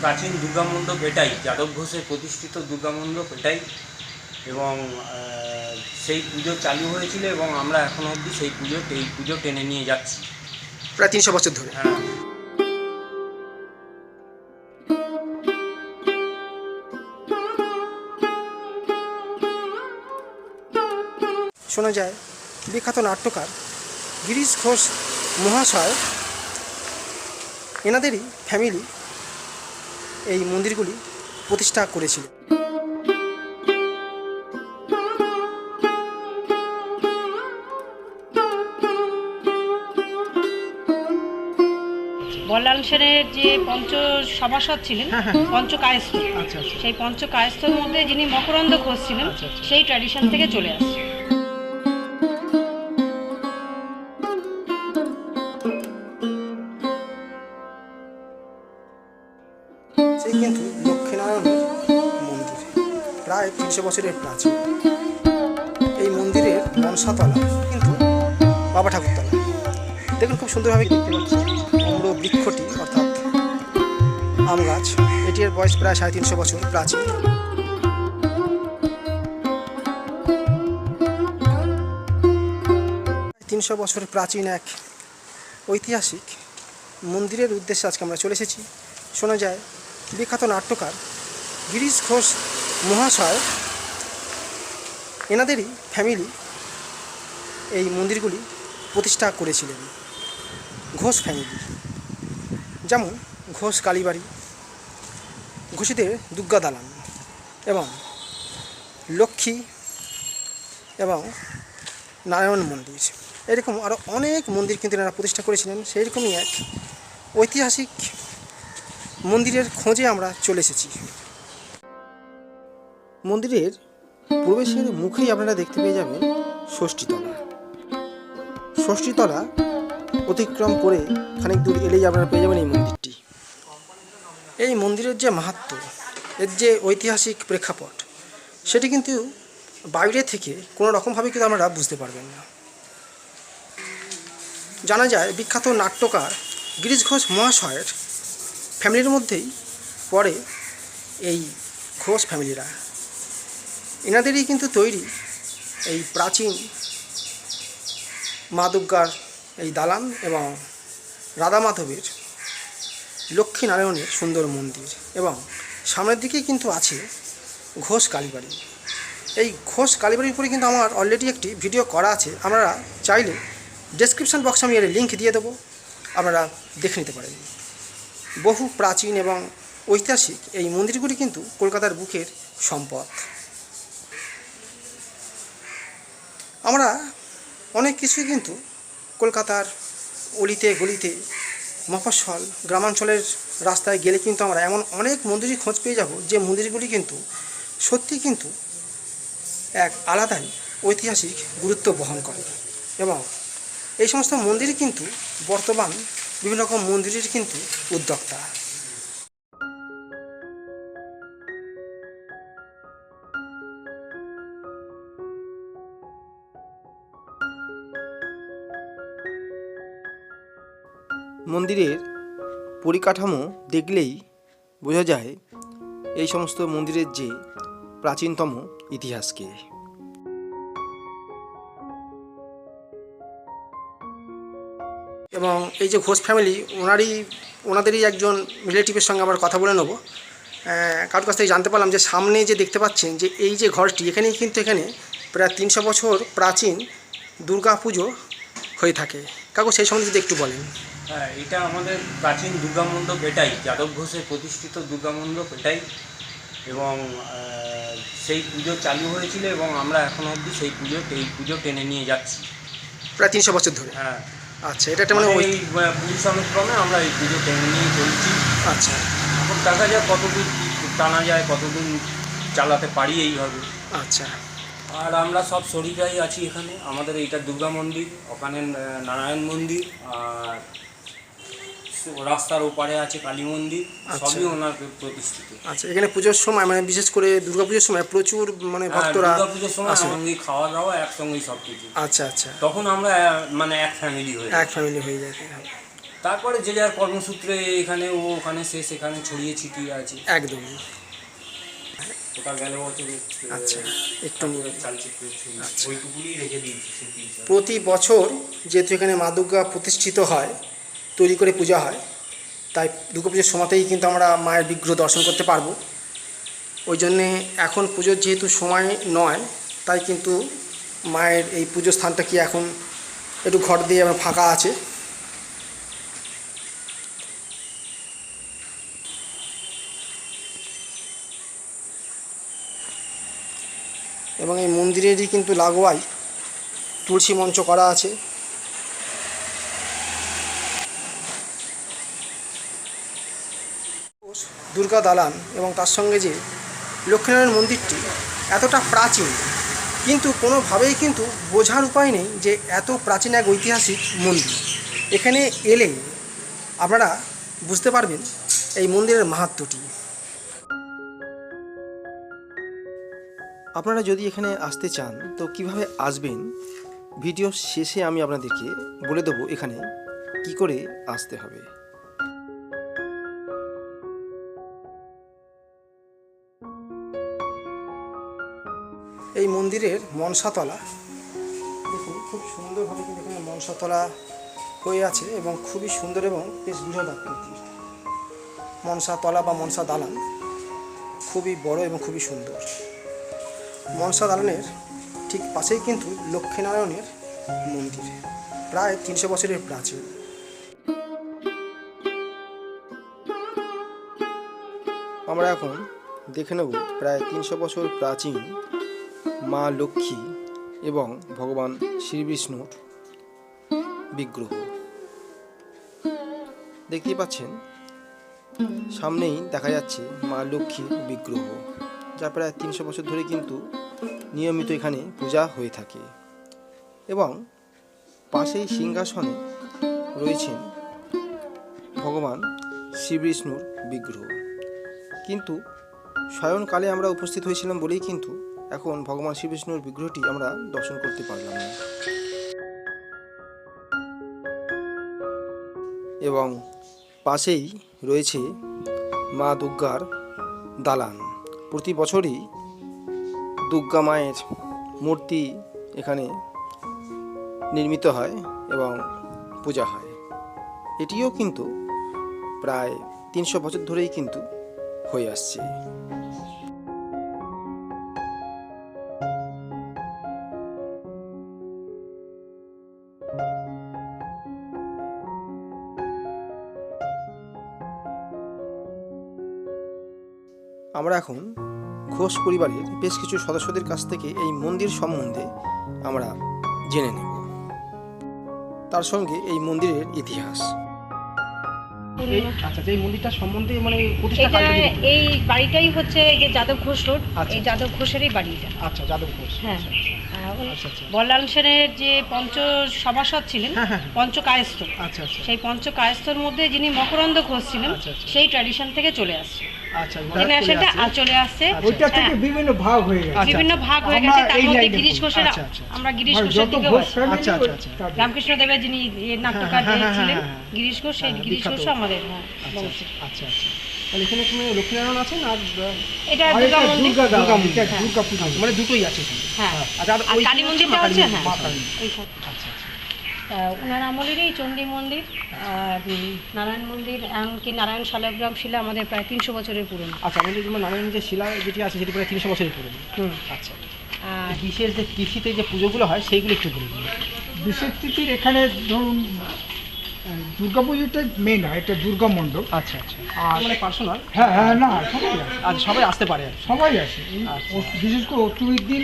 প্রাচীন দুর্গা মণ্ডপ এটাই যাদব ঘোষের প্রতিষ্ঠিত দুর্গা মণ্ডপ এটাই এবং সেই পুজো চালু হয়েছিল এবং আমরা এখনও অবধি সেই পুজো এই পুজো টেনে নিয়ে যাচ্ছি। প্রায় তিনশো বছর ধরে। হ্যাঁ। শোনা যায় বিখ্যাত নাট্যকার গিরিশ ঘোষ মহাশয় এনাদেরই ফ্যামিলি এই মন্দিরগুলি প্রতিষ্ঠা করেছিল বল্লাল সেনের যে পঞ্চ সভাসদ ছিলেন হ্যাঁ, হ্যাঁ। পঞ্চ কায়স্থ আচ্ছা আচ্ছা সেই পঞ্চ কায়স্থর মধ্যে যিনি মকরন্দ ঘোষ ছিলেন আচ্ছা। সেই ট্র্যাডিশন থেকে চলে আসছে সেই কিন্তু লক্ষ্মীনারায়ণের মন্দির। প্রায় তিনশো বছরের প্রাচীন। এই মন্দিরের মনসাতলা কিন্তু বাবা ঠাকুরতলা। দেখুন খুব সুন্দরভাবে দেখতে পাচ্ছি। অম্র বৃক্ষটি, অর্থাৎ আম গাছ, এটির বয়স প্রায় সাড়ে তিনশো বছর প্রাচীন। তিনশো বছর প্রাচীন এক ঐতিহাসিক মন্দিরের উদ্দেশ্যে আজকে আমরা চলে এসেছি। শোনা যায় বিখ্যাত নাট্যকার গিরিশ ঘোষ মহাশয়, এনাদেরই ফ্যামিলি এই মন্দিরগুলি প্রতিষ্ঠা করেছিলেন, ঘোষ ফ্যামিলি যেমন ঘোষ কালীবাড়ি, ঘোষীদের দুর্গা দালান এবং লক্ষ্মী এবং নারায়ণ মন্দির। এরকম আরও অনেক মন্দির কিন্তু এনারা প্রতিষ্ঠা করেছিলেন সেই রকমই এক ঐতিহাসিক মন্দিরের খোঁজে আমরা চলে এসেছি। মন্দিরের প্রবেশের মুখেই আপনারা দেখতে পেয়ে যাবেন ষষ্ঠীতলা। ষষ্ঠীতলা অতিক্রম করে খানিক দূর এলেই আপনারা পেয়ে যাবেন এই মন্দিরটি। এই মন্দিরের যে মাহাত্ম্য এর যে ঐতিহাসিক প্রেক্ষাপট, সেটি কিন্তু বাইরে থেকে কোনো রকমভাবে কিন্তু আপনারা বুঝতে পারবেন না। জানা যায় বিখ্যাত নাট্যকার গিরিশ ঘোষ মহাশয়ের ফ্যামিলির মধ্যেই পড়ে এই ঘোষ ফ্যামিলিরা এনাদেরই কিন্তু তৈরি এই প্রাচীন মা এই দালান এবং রাধা মাধবের লক্ষ্মীনারায়ণের সুন্দর মন্দির এবং সামনের দিকেই কিন্তু আছে ঘোষ কালীবাড়ি। এই ঘোষ কালীবাড়ির উপরে কিন্তু আমার অলরেডি একটি ভিডিও করা আছে। আপনারা চাইলে ডেসক্রিপশন বক্সে আমি এর লিঙ্ক দিয়ে দেবো। আপনারা দেখে নিতে পারেন। বহু প্রাচীন এবং ঐতিহাসিক এই মন্দিরগুলি কিন্তু কলকাতার বুকের সম্পদ। আমরা অনেক কিছুই কিন্তু কলকাতার অলিতে গলিতে, মফস্বল, গ্রামাঞ্চলের রাস্তায় গেলে কিন্তু আমরা এমন অনেক মন্দিরই খোঁজ পেয়ে যাব যে মন্দিরগুলি কিন্তু সত্যি কিন্তু এক আলাদাই ঐতিহাসিক গুরুত্ব বহন করে। এবং এই সমস্ত মন্দিরই কিন্তু বর্তমান বিভিন্ন রকম মন্দিরের কিন্তু উদ্যোক্তা। মন্দিরের পরিকাঠামো দেখলেই বোঝা যায় এই সমস্ত মন্দিরের যে প্রাচীনতম ইতিহাসকে। এবং এই যে ঘোষ ফ্যামিলি ওনারই ওনাদেরই একজন রিলেটিভের সঙ্গে আবার কথা বলে নেব। কারোর কাছ থেকে জানতে পারলাম যে সামনে যে দেখতে পাচ্ছেন যে এই যে ঘরটি এখানেই কিন্তু এখানে প্রায় তিনশো বছর প্রাচীন দুর্গা পুজো হয়ে থাকে। কাকু সেই সম্বন্ধে যদি একটু বলেন। হ্যাঁ এটা আমাদের প্রাচীন দুর্গা মণ্ডপ এটাই যাদব ঘোষের প্রতিষ্ঠিত দুর্গা মণ্ডপ এটাই। এবং সেই পুজো চালু হয়েছিল এবং আমরা এখনও অবধি সেই পুজো এই পুজো টেনে নিয়ে যাচ্ছি। প্রায় তিনশো বছর ধরে। হ্যাঁ। আচ্ছা এটা একটা মানে মানে ওই আহ, অনুক্রমে আমরা এই পুজো টেনে নিয়ে চলছি। আচ্ছা। এখন দেখা যায় কতদূর টানা যায় কতদিন চালাতে পারি এইভাবে। আচ্ছা। আর আমরা সব শরীরাই আছি এখানে। আমাদের এইটা দুর্গা মন্দির ওখানে নারায়ণ মন্দির আর রাস্তার ওপারে আছে কালী মন্দির আচ্ছা। সবই ওনার প্রতিষ্ঠিত। আচ্ছা এখানে পুজোর সময় মানে বিশেষ করে দুর্গা পুজোর সময় প্রচুর মানে ভক্তরা দুর্গা পুজোর সময় সঙ্গে খাওয়া দাওয়া একসঙ্গেই সব কিছু আচ্ছা আচ্ছা। তখন আমরা মানে এক ফ্যামিলি হয়ে এক ফ্যামিলি হয়ে যায় তারপরে যে যার কর্মসূত্রে এখানে ও ওখানে সে সেখানে ছড়িয়ে ছিটিয়ে আছে। একদম। আচ্ছা হিসাবে। প্রতি বছর যেহেতু এখানে মা দুর্গা প্রতিষ্ঠিত হয় তৈরি করে পূজা হয়। তাই দুর্গাপুজোর সময়তেই কিন্তু আমরা মায়ের বিগ্রহ দর্শন করতে পারব। ওই জন্যে এখন পুজোর যেহেতু সময় নয়, তাই কিন্তু মায়ের এই পুজোর স্থানটা কি এখন একটু ঘর দিয়ে আমার ফাঁকা আছে। এবং এই মন্দিরেরই কিন্তু লাগোয়াই তুলসী মঞ্চ করা আছে। দুর্গা দালান এবং তার সঙ্গে যে লক্ষ্মীনারায়ণ মন্দিরটি এতটা প্রাচীন, কিন্তু কোনোভাবেই কিন্তু বোঝার উপায় নেই যে এত প্রাচীন এক ঐতিহাসিক মন্দির। এখানে এলে আপনারা বুঝতে পারবেন এই মন্দিরের মাহাত্ম্যটি আপনারা যদি এখানে আসতে চান, তো কীভাবে আসবেন? ভিডিও শেষে আমি আপনাদেরকে বলে দেবো এখানে কি করে আসতে হবে। মন্দিরের মনসাতলা। দেখুন, খুব সুন্দরভাবে কিন্তু এখানে মনসাতলা হয়ে আছে এবং খুবই সুন্দর এবং বেশ বৃহৎ আকৃতির। মনসাতলা বা মনসা দালান খুবই বড় এবং খুবই সুন্দর। মনসা দালানের ঠিক পাশেই কিন্তু লক্ষ্মীনারায়ণের মন্দির, প্রায় তিনশো বছরের প্রাচীন। আমরা এখন দেখে নেব প্রায় তিনশো বছর প্রাচীন মা লক্ষ্মী এবং ভগবান শ্রীবিষ্ণুর বিগ্রহ। দেখতেই পাচ্ছেন, সামনেই দেখা যাচ্ছে মা লক্ষ্মীর বিগ্রহ, যা প্রায় তিনশো বছর ধরে কিন্তু নিয়মিত এখানে পূজা হয়ে থাকে এবং পাশেই সিংহাসনে রয়েছেন ভগবান শ্রীবিষ্ণুর বিগ্রহ। কিন্তু স্বয়ংকালে আমরা উপস্থিত হয়েছিলাম বলেই কিন্তু এখন ভগবান শ্রীবিষ্ণুর বিগ্রহটি আমরা দর্শন করতে পারলাম না। এবং পাশেই রয়েছে মা দুর্গার দালান। প্রতি বছরই দুর্গা মায়ের মূর্তি এখানে নির্মিত হয় এবং পূজা হয়। এটিও কিন্তু প্রায় তিনশো বছর ধরেই কিন্তু হয়ে আসছে। আমরা এখন ঘোষ পরিবারের বেশ কিছু সদস্যদের কাছ থেকে এই মন্দির সম্বন্ধে আমরা জেনে নেব তার সঙ্গে এই মন্দিরের ইতিহাস আচ্ছা এই মন্দিরটা সম্বন্ধে মানে এটা এই বাড়িটাই হচ্ছে যে যাদব ঘোষ রোড আচ্ছা। এই যাদব ঘোষেরই আচ্ছা যাদব ঘোষ হ্যাঁ আচ্ছা। বল্লাল সেনের যে পঞ্চ সভাসদ ছিলেন হ্যাঁ, হ্যাঁ। পঞ্চ কায়স্থ আচ্ছা আচ্ছা সেই পঞ্চ কায়স্থর মধ্যে যিনি মকরন্দ ঘোষ ছিলেন। সেই ট্র্যাডিশন থেকে চলে আসছে জেনারেশনটা চলে আসছে ওইটা থেকে হ্যাঁ, বিভিন্ন ভাগ হয়ে গেছে। বিভিন্ন ভাগ হয়ে গেছে তার মধ্যে গিরিশ ঘোষের আচ্ছা, আচ্ছা, আচ্ছা। আমরা গিরিশ মানে ঘোষের যত দিকেও ঘোষ আছি। family আচ্ছা, আচ্ছা, আচ্ছা। রামকৃষ্ণ দেবের যিনি নাট্যকার হ্যাঁ, ছিলেন হ্যাঁ। গিরিশ ঘোষ সেই হ্যাঁ, গিরিশ ঘোষ আমাদের হ্যাঁ। আচ্ছা আচ্ছা তাহলে এখানে তুমি লক্ষ্মীনারায়ণ আছেন আর এটা দুর্গা মন্দির? দুর্গা দুর্গা মন্দির, হ্যাঁ। দুর্গা পুজো মানে দুটোই আছে হ্যাঁ। আচ্ছা আর কালী মন্দিরটা হ্যাঁ। আচ্ছা আচ্ছা। ওনার আমলেরই চণ্ডী মন্দির আর নারায়ণ মন্দির এমনকি নারায়ণ শালগ্রাম শিলা আমাদের প্রায় তিনশো বছরের পুরনো। আচ্ছা আমাদের যেমন নারায়ণ যে শিলা যেটি আছে সেটি প্রায় তিনশো বছরের পুরনো। হুম। আচ্ছা। আর বিশেষ যে তিথিতে যে পুজোগুলো হয় সেইগুলো একটু বলে। দিন বিশেষ তিথির এখানে ধরুন দুর্গা পুজোটা মেন হয় এটা দুর্গা মণ্ডপ। আচ্ছা আচ্ছা। আর মানে পার্সোনাল হ্যাঁ হ্যাঁ না সবাই আসে। আজ সবাই আসতে পারে সবাই আসে। আচ্ছা। বিশেষ করে অষ্টমীর দিন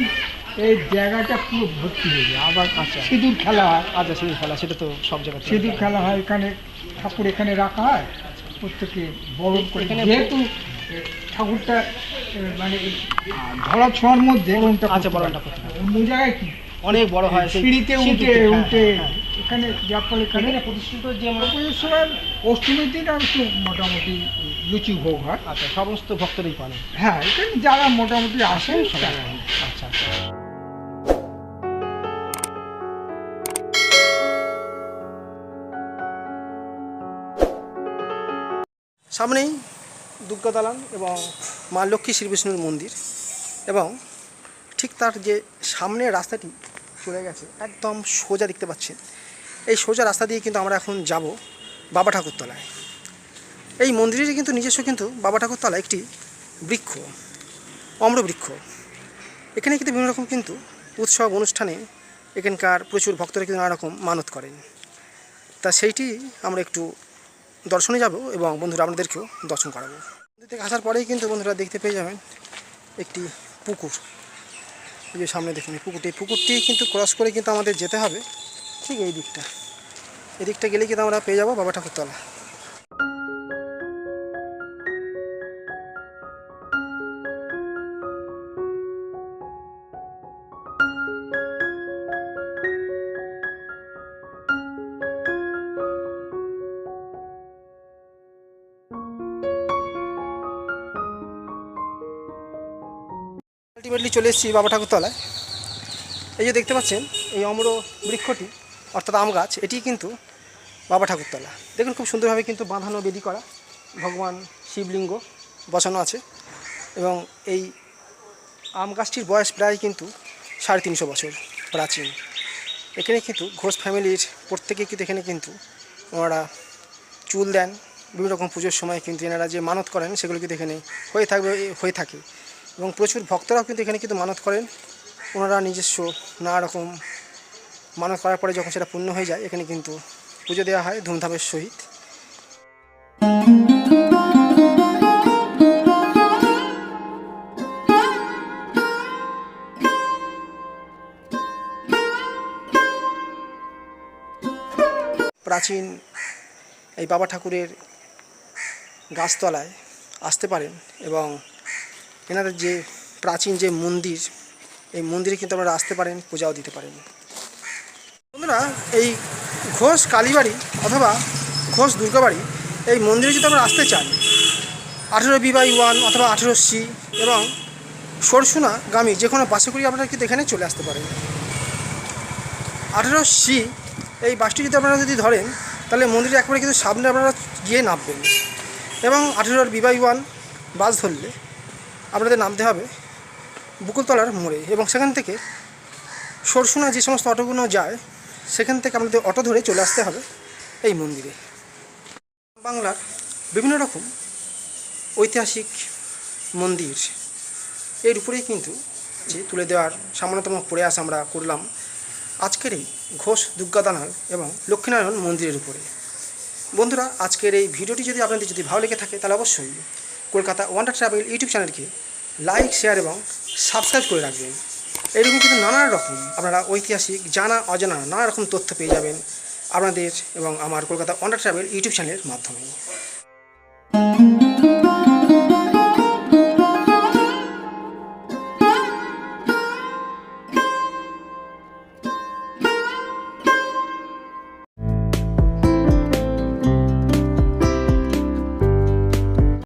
এই জায়গাটা পুরো ভর্তি হয়ে যায় আবার আচ্ছা। সিঁদুর খেলা হয়। আচ্ছা সেই খেলা সেটা তো সব জায়গায় সিঁদুর খেলা হয় এখানে ঠাকুর এখানে রাখা হয় প্রত্যেকে বরণ করে। যেহেতু ঠাকুরটা মানে ধরা ছোঁয়ার মধ্যে বরণটা আচ্ছা, বরণটা। অন্য জায়গায় কি? অনেক বড় হয় সিঁড়িতে উঠে উঠে হ্যাঁ, হ্যাঁ। এখানে যার ফলে এখানে প্রতিষ্ঠিত যে পুজোর অষ্টমীর দিন আর একটু মোটামুটি লুচি ভোগ হয়। আচ্ছা সমস্ত ভক্তরাই পানে হ্যাঁ এখানে যারা মোটামুটি আসেন। আচ্ছা আচ্ছা। সামনেই দুর্গা দালান এবং মা লক্ষ্মী শ্রী বিষ্ণুর মন্দির এবং ঠিক তার যে সামনের রাস্তাটি চলে গেছে, একদম সোজা দেখতে পাচ্ছেন। এই সোজা রাস্তা দিয়ে কিন্তু আমরা এখন যাব বাবা ঠাকুরতলায়। এই মন্দিরের কিন্তু নিজস্ব কিন্তু বাবা ঠাকুরতলা একটি বৃক্ষ অম্র বৃক্ষ এখানে কিন্তু বিভিন্ন রকম কিন্তু উৎসব, অনুষ্ঠানে এখানকার প্রচুর ভক্তরা কিন্তু নানা রকম মানত করেন। তা সেইটি আমরা একটু দর্শনে যাব এবং বন্ধুরা আপনাদেরকেও দর্শন করাবো। মন্দির থেকে আসার পরেই কিন্তু বন্ধুরা দেখতে পেয়ে যাবেন একটি পুকুর। এই যে সামনে দেখুন, এই পুকুরটি পুকুরটি কিন্তু ক্রস করে কিন্তু আমাদের যেতে হবে ঠিক এই দিকটা। এদিকটা দিকটা গেলে কিন্তু আমরা পেয়ে যাব বাবা ঠাকুরতলা। আলটিমেটলি চলে এসেছি বাবা ঠাকুরতলায়। এই যে দেখতে পাচ্ছেন, এই অম্র বৃক্ষটি, অর্থাৎ আম গাছ এটি কিন্তু বাবা ঠাকুরতলা। দেখুন খুব সুন্দরভাবে কিন্তু বাঁধানো বেদি করা, ভগবান শিবলিঙ্গ বসানো আছে, এবং এই আম গাছটির বয়স প্রায় কিন্তু সাড়ে তিনশো বছর প্রাচীন। এখানে কিন্তু ঘোষ ফ্যামিলির প্রত্যেকে কিন্তু এখানে কিন্তু ওনারা চুল দেন, বিভিন্ন রকম পুজোর সময় কিন্তু এনারা যে মানত করেন, সেগুলো কিন্তু এখানে হয়ে থাকবে, হয়ে থাকে। এবং প্রচুর ভক্তরাও কিন্তু এখানে কিন্তু মানত করেন। ওনারা নিজস্ব নানা রকম মানত করার পরে যখন সেটা পূর্ণ হয়ে যায়, এখানে কিন্তু পুজো দেওয়া হয় ধুমধামের সহিত। প্রাচীন এই বাবা ঠাকুরের গাছতলায় আসতে পারেন এবং এনাদের যে প্রাচীন যে মন্দির, এই মন্দিরে কিন্তু আপনারা আসতে পারেন, পূজাও দিতে পারেন। বন্ধুরা, এই ঘোষ কালীবাড়ি অথবা ঘোষ দুর্গাবাড়ি, এই মন্দিরে যদি আপনারা আসতে চান, আঠেরো বি বাই ওয়ান অথবা আঠেরো সি এবং সরসুনা গামী, যে কোনো বাসে করে আপনারা কিন্তু এখানে চলে আসতে পারেন। আঠেরো সি, এই বাসটি যদি আপনারা যদি ধরেন, তাহলে মন্দিরে একবারে কিন্তু সামনে আপনারা গিয়ে নামবেন। এবং আঠেরোর বি বাই ওয়ান বাস ধরলে আপনাদের নামতে হবে বুকুলতলার মোড়ে এবং সেখান থেকে সরসুনা যে সমস্ত অটোগুলো যায়, সেখান থেকে আমাদের অটো ধরে চলে আসতে হবে এই মন্দিরে। বাংলার বিভিন্ন রকম ঐতিহাসিক মন্দির, এর উপরেই কিন্তু যে তুলে দেওয়ার সামান্যতম প্রয়াস আমরা করলাম আজকের এই ঘোষ দুর্গাদানাল এবং লক্ষ্মীনারায়ণ মন্দিরের উপরে। বন্ধুরা, আজকের এই ভিডিওটি যদি আপনাদের যদি ভালো লেগে থাকে, তাহলে অবশ্যই কলকাতা ওয়ান্ডার ট্রাভেল ইউটিউব চ্যানেলকে লাইক শেয়ার এবং সাবস্ক্রাইব করে রাখবেন। এরকম কিন্তু নানা রকম আপনারা ঐতিহাসিক, জানা, অজানা নানা রকম তথ্য পেয়ে যাবেন আপনাদের এবং আমার কলকাতা ওয়ান্ডার ট্রাভেল ইউটিউব চ্যানেলের মাধ্যমে।